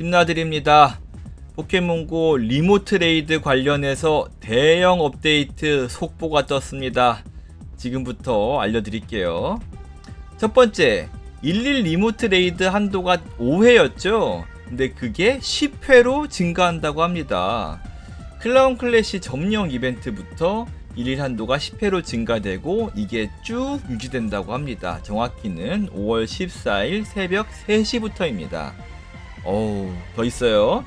힘나드립니다. 포켓몬고 리모트 레이드 관련해서 대형 업데이트 속보가 떴습니다. 지금부터 알려드릴게요. 첫 번째, 11 리모트 레이드 한도가 5회였죠? 근데 그게 10회로 증가한다고 합니다. 클라운 클래시 점령 이벤트부터 1일 한도가 10회로 증가되고 이게 쭉 유지된다고 합니다. 정확히는 5월 14일 새벽 3시부터입니다. 어우, 더 있어요.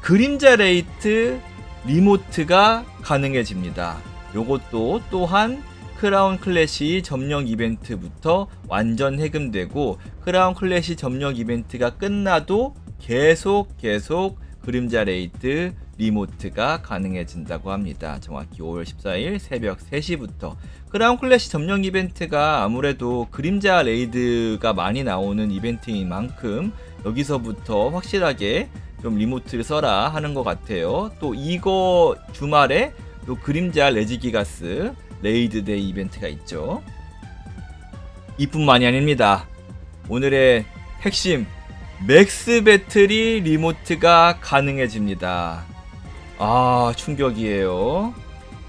그림자 레이트 리모트가 가능해집니다. 요것도 또한 크라운 클래시 점령 이벤트부터 완전 해금되고 크라운 클래시 점령 이벤트가 끝나도 계속 계속 그림자 레이트 리모트가 가능해진다고 합니다. 정확히 5월 14일 새벽 3시부터 크라운 클래시 점령 이벤트가 아무래도 그림자 레이드가 많이 나오는 이벤트인 만큼 여기서부터 확실하게 좀 리모트를 써라 하는 것 같아요. 또 이거 주말에 또 그림자 레지기가스 레이드 데이 이벤트가 있죠. 이뿐만이 아닙니다. 오늘의 핵심 맥스 배터리 리모트가 가능해집니다. 아, 충격이에요.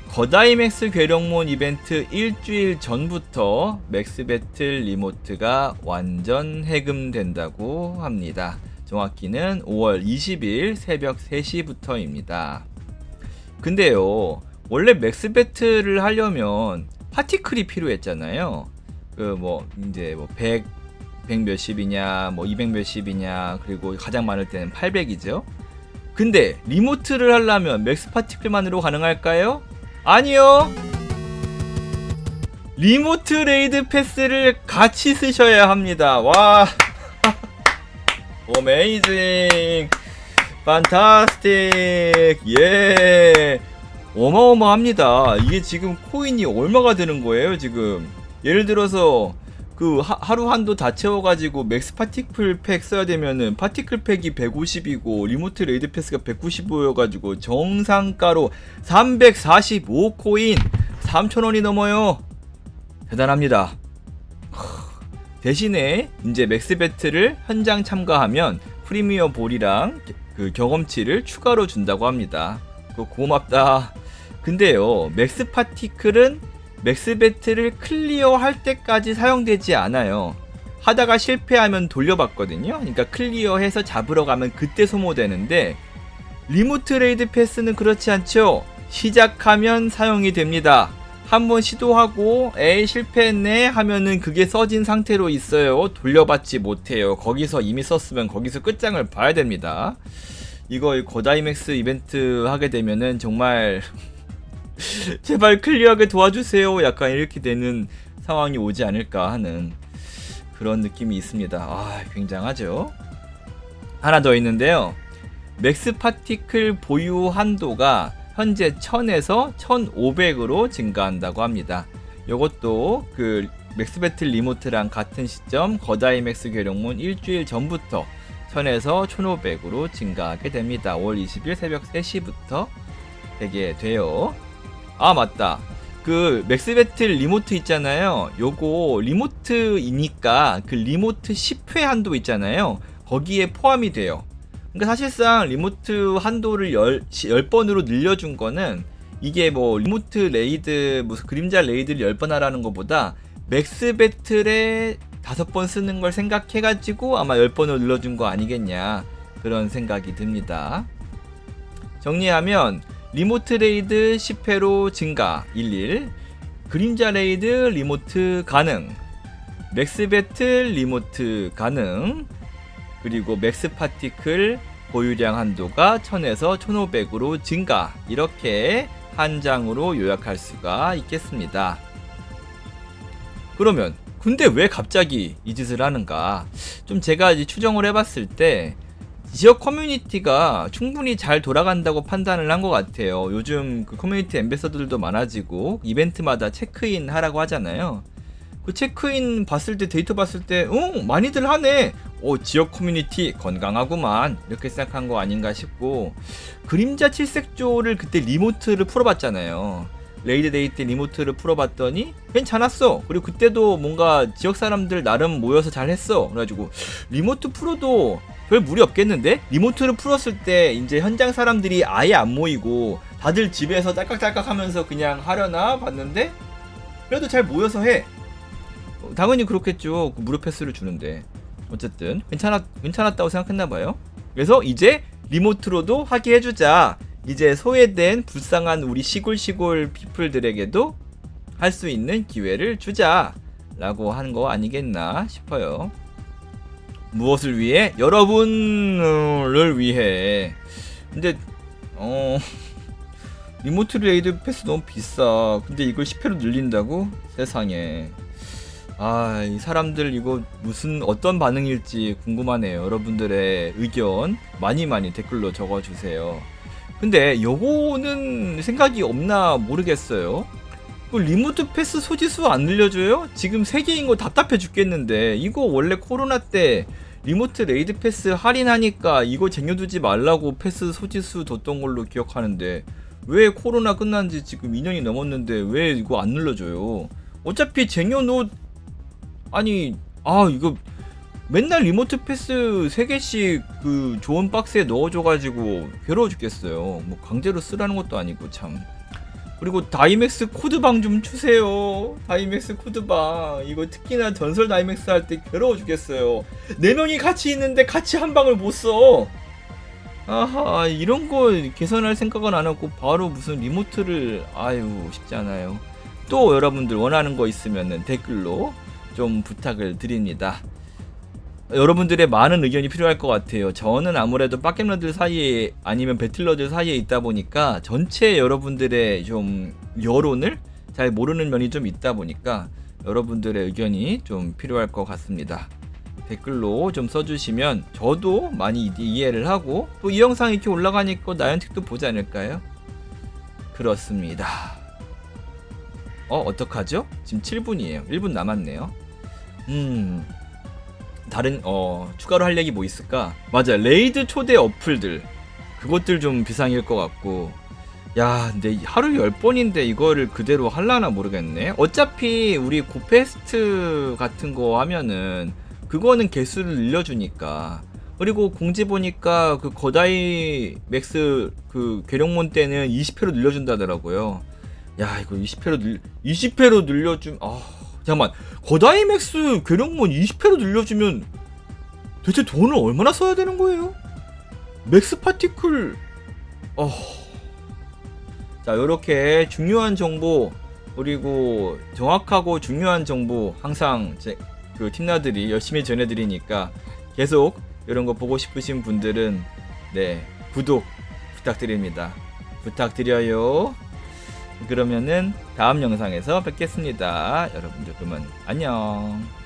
거다이맥스 괴력몬 이벤트 일주일 전부터 맥스 배틀 리모트가 완전 해금된다고 합니다. 정확히는 5월 20일 새벽 3시부터입니다. 근데요, 원래 맥스 배틀을 하려면 파티클이 필요했잖아요. 그 뭐 이제 뭐 100, 100 몇십이냐, 뭐 200 몇십이냐, 그리고 가장 많을 때는 800이죠. 근데 리모트를 하려면 맥스 파티클만으로 가능할까요? 아니요. 리모트 레이드 패스를 같이 쓰셔야 합니다. 와. 어메이징. 판타스틱. 예. 어마어마합니다. 이게 지금 코인이 얼마가 되는 거예요, 지금? 예를 들어서 그 하, 하루 한도 다 채워가지고 맥스 파티클 팩 써야 되면은 파티클 팩이 150이고 리모트 레이드 패스가 195여가지고 정상가로 345코인 3,000원이 넘어요. 대단합니다. 대신에 이제 맥스 배틀을 현장 참가하면 프리미어 볼이랑 그 경험치를 추가로 준다고 합니다. 그 고맙다. 근데요, 맥스 파티클은 맥스 배틀을 클리어 할 때까지 사용되지 않아요. 하다가 실패하면 돌려받거든요. 그러니까 클리어해서 잡으러 가면 그때 소모되는데 리모트 레이드 패스는 그렇지 않죠. 시작하면 사용이 됩니다. 한번 시도하고 에이 실패했네 하면은 그게 써진 상태로 있어요. 돌려받지 못해요. 거기서 이미 썼으면 거기서 끝장을 봐야 됩니다. 이거 거다이맥스 이벤트 하게 되면은 정말 제발 클리어하게 도와주세요. 약간 이렇게 되는 상황이 오지 않을까 하는 그런 느낌이 있습니다. 아, 굉장하죠. 하나 더 있는데요. 맥스 파티클 보유 한도가 현재 1000에서 1500으로 증가한다고 합니다. 이것도 그 맥스 배틀 리모트랑 같은 시점 거다이맥스 괴력문 일주일 전부터 1000에서 1500으로 증가하게 됩니다. 5월 20일 새벽 3시부터 되게 돼요. 아 맞다. 그 맥스 배틀 리모트 있잖아요. 요거 리모트이니까 그 리모트 10회 한도 있잖아요. 거기에 포함이 돼요. 그러니까 사실상 리모트 한도를 10, 10 번으로 늘려준 거는 이게 뭐 리모트 레이드 무슨 그림자 레이드를 10번 하라는 것보다 맥스 배틀에 5번 쓰는 걸 생각해 가지고 아마 10번으로 늘려준 거 아니겠냐 그런 생각이 듭니다. 정리하면 리모트 레이드 10회로 증가 11 그림자 레이드 리모트 가능 맥스 배틀 리모트 가능 그리고 맥스 파티클 보유량 한도가 1000에서 1500으로 증가 이렇게 한 장으로 요약할 수가 있겠습니다. 그러면 근데 왜 갑자기 이 짓을 하는가? 좀 제가 추정을 해봤을 때 지역 커뮤니티가 충분히 잘 돌아간다고 판단을 한 것 같아요. 요즘 그 커뮤니티 엠베서들도 많아지고 이벤트마다 체크인 하라고 하잖아요. 그 체크인 봤을 때 데이터 봤을 때, 어 많이들 하네. 어 지역 커뮤니티 건강하구만 이렇게 생각한 거 아닌가 싶고 그림자 칠색조를 그때 리모트를 풀어봤잖아요. 레이드 데이 때 리모트를 풀어봤더니 괜찮았어. 그리고 그때도 뭔가 지역 사람들 나름 모여서 잘했어. 그래가지고 리모트 풀어도 별 무리 없겠는데? 리모트를 풀었을 때 이제 현장 사람들이 아예 안 모이고 다들 집에서 딸깍딸깍 하면서 그냥 하려나 봤는데 그래도 잘 모여서 해. 어, 당연히 그렇겠죠. 그 무료 패스를 주는데. 어쨌든 괜찮았 괜찮았다고 생각했나 봐요. 그래서 이제 리모트로도 하게 해주자. 이제 소외된 불쌍한 우리 시골 시골 피플들에게도 할 수 있는 기회를 주자라고 하는 거 아니겠나 싶어요. 무엇을 위해? 여러분을 위해. 근데 어 리모트 레이드 패스 너무 비싸. 근데 이걸 10회로 늘린다고? 세상에. 아, 이 사람들 이거 무슨 어떤 반응일지 궁금하네요. 여러분들의 의견 많이 많이 댓글로 적어 주세요. 근데 요거는 생각이 없나 모르겠어요. 그 리모트 패스 소지수 안 늘려줘요? 지금 3개인 거 답답해 죽겠는데 이거 원래 코로나 때 리모트 레이드 패스 할인하니까 이거 쟁여두지 말라고 패스 소지수 뒀던 걸로 기억하는데 왜 코로나 끝난 지 지금 2년이 넘었는데 왜 이거 안 눌러줘요? 어차피 쟁여놓 아니 아 이거 맨날 리모트 패스 3개씩 그 좋은 박스에 넣어줘가지고 괴로워 죽겠어요. 뭐 강제로 쓰라는 것도 아니고 참. 그리고 다이맥스 코드방 좀 주세요. 다이맥스 코드방. 이거 특히나 전설 다이맥스 할 때 괴로워 죽겠어요. 네 명이 같이 있는데 같이 한 방을 못 써. 아하 이런 거 개선할 생각은 안 하고 바로 무슨 리모트를 아유 쉽지 않아요. 또 여러분들 원하는 거 있으면 댓글로 좀 부탁을 드립니다. 여러분들의 많은 의견이 필요할 것 같아요. 저는 아무래도 빡겜러들 사이에 아니면 배틀러들 사이에 있다 보니까 전체 여러분들의 좀 여론을 잘 모르는 면이 좀 있다 보니까 여러분들의 의견이 좀 필요할 것 같습니다. 댓글로 좀 써주시면 저도 많이 이- 이해를 하고 또 이 영상 이렇게 올라가니까 나연틱도 보지 않을까요? 그렇습니다. 어 어떡하죠? 지금 7분이에요. 1분 남았네요. 음 다른 어 추가로 할 얘기 뭐 있을까? 맞아 레이드 초대 어플들. 그것들 좀 비상일 것 같고. 야 근데 하루 10번인데 이거를 그대로 할라나 모르겠네. 어차피 우리 고페스트 같은 거 하면은 그거는 개수를 늘려주니까. 그리고 공지 보니까 그 거다이 맥스 그 괴력몬 때는 20회로 늘려준다더라고요. 야 이거 20회로 늘 20회로 늘려줌 아 잠깐만 거다이맥스 괴력몬 20회로 늘려주면 대체 돈을 얼마나 써야 되는 거예요? 맥스 파티클. 어... 자 이렇게 중요한 정보 그리고 정확하고 중요한 정보 항상 제, 그 팀나들이 열심히 전해드리니까 계속 이런 거 보고 싶으신 분들은 네 구독 부탁드립니다. 부탁드려요 그러면은 다음 영상에서 뵙겠습니다. 여러분들 그러면 안녕.